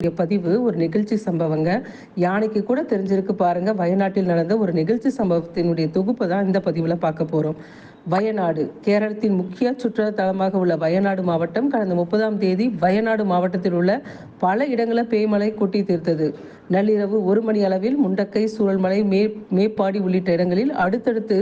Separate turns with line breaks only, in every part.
பதிவு ஒரு நிகழ்ச்சி சம்பவங்க. யானைக்கு கூட தெரிஞ்சிருக்கு பாருங்க. வயநாட்டில் நடந்த ஒரு நிகழ்ச்சி சம்பவத்தினுடைய தொகுப்பு தான் இந்த பதிவுல பார்க்க போறோம். வயநாடு கேரளத்தின் முக்கிய சுற்றுலா தலமாக உள்ள வயநாடு மாவட்டம் கடந்த முப்பதாம் தேதி வயநாடு மாவட்டத்தில் உள்ள பல இடங்களில் பேய்மலை கொட்டி தீர்த்தது. நள்ளிரவு ஒரு மணி அளவில் முண்டக்கை சூழல்மலை மே மேப்பாடி உள்ளிட்ட இடங்களில் அடுத்தடுத்து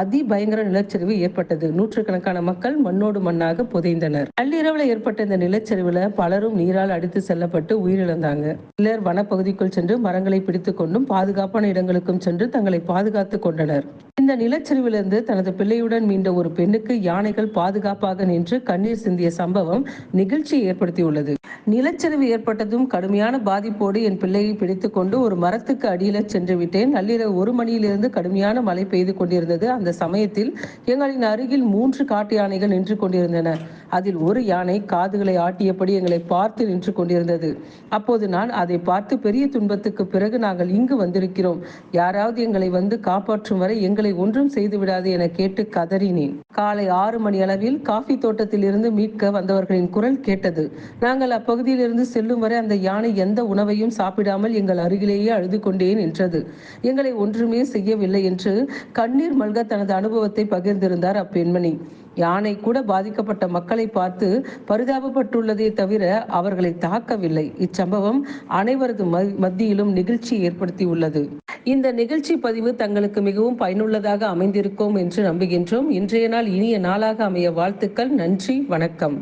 அதிபயங்கர நிலச்சரிவு ஏற்பட்டது. நூற்றுக்கணக்கான மக்கள் மண்ணோடு மண்ணாக புதைந்தனர். நள்ளிரவில் ஏற்பட்ட இந்த நிலச்சரிவில் பலரும் நீரால் அடித்து செல்லப்பட்டு உயிரிழந்தாங்க. சிலர் வனப்பகுதிக்குள் சென்று மரங்களை பிடித்துக் கொண்டும் பாதுகாப்பான இடங்களுக்கும் சென்று தங்களை பாதுகாத்துக் கொண்டனர். இந்த நிலச்சரிவிலிருந்து தனது பிள்ளையுடன் மீண்ட ஒரு பெண்ணுக்கு யானைகள் பாதுகாப்பாக நின்று கண்ணீர் சிந்திய சம்பவம் நிகழ்ச்சியை ஏற்படுத்தியுள்ளது. நிலச்சரிவு ஏற்பட்டதும் கடுமையான பாதிப்போடு என் பிள்ளையை பிடித்துக் கொண்டு ஒரு மரத்துக்கு அடியில சென்று விட்டேன். நள்ளிரவு ஒரு மணியிலிருந்து கடுமையான மழை பெய்து கொண்டிருந்தது. அந்த சமயத்தில் எங்களின் அருகில் மூன்று காட்டு யானைகள் நின்று கொண்டிருந்தன. அதில் ஒரு யானை காதுகளை ஆட்டியபடி எங்களை பார்த்து நின்று கொண்டிருந்தது. அப்போது நான் அதை பார்த்து பெரிய துன்பத்துக்கு பிறகு நாங்கள் இங்கு வந்திருக்கிறோம். யாராவது எங்களை வந்து காப்பாற்றும் வரை எங்களை ஒன்றும் செய்து விடாது என கேட்டு கதறினேன். காலை ஆறு மணி அளவில் காஃபி தோட்டத்தில் இருந்து மீட்க வந்தவர்களின் குரல் கேட்டது. நாங்கள் அப்பகுதியில் இருந்து செல்லும் வரை அந்த யானை எந்த உணவையும் சாப்பிடாமல் எங்கள் அருகிலேயே அழுது கொண்டே நின்றது எங்களை ஒன்றுமே செய்யவில்லை என்று கண்ணீர் மல்க தனது அனுபவத்தை பகிர்ந்திருந்தார் அப்பெண்மணி. யானை கூட பாதிக்கப்பட்ட மக்களை பார்த்து பரிதாபப்பட்டுள்ளதே தவிர அவர்களை தாக்கவில்லை. இச்சம்பவம் அனைவரது ம- மத்தியிலும் நிகழ்ச்சி ஏற்படுத்தியுள்ளது. இந்த நிகழ்ச்சி பதிவு தங்களுக்கு மிகவும் பயனுள்ளதாக அமைந்திருக்கும் என்று நம்புகின்றோம். இன்றைய நாள் இனிய நாளாக அமைய வாழ்த்துக்கள். நன்றி. வணக்கம்.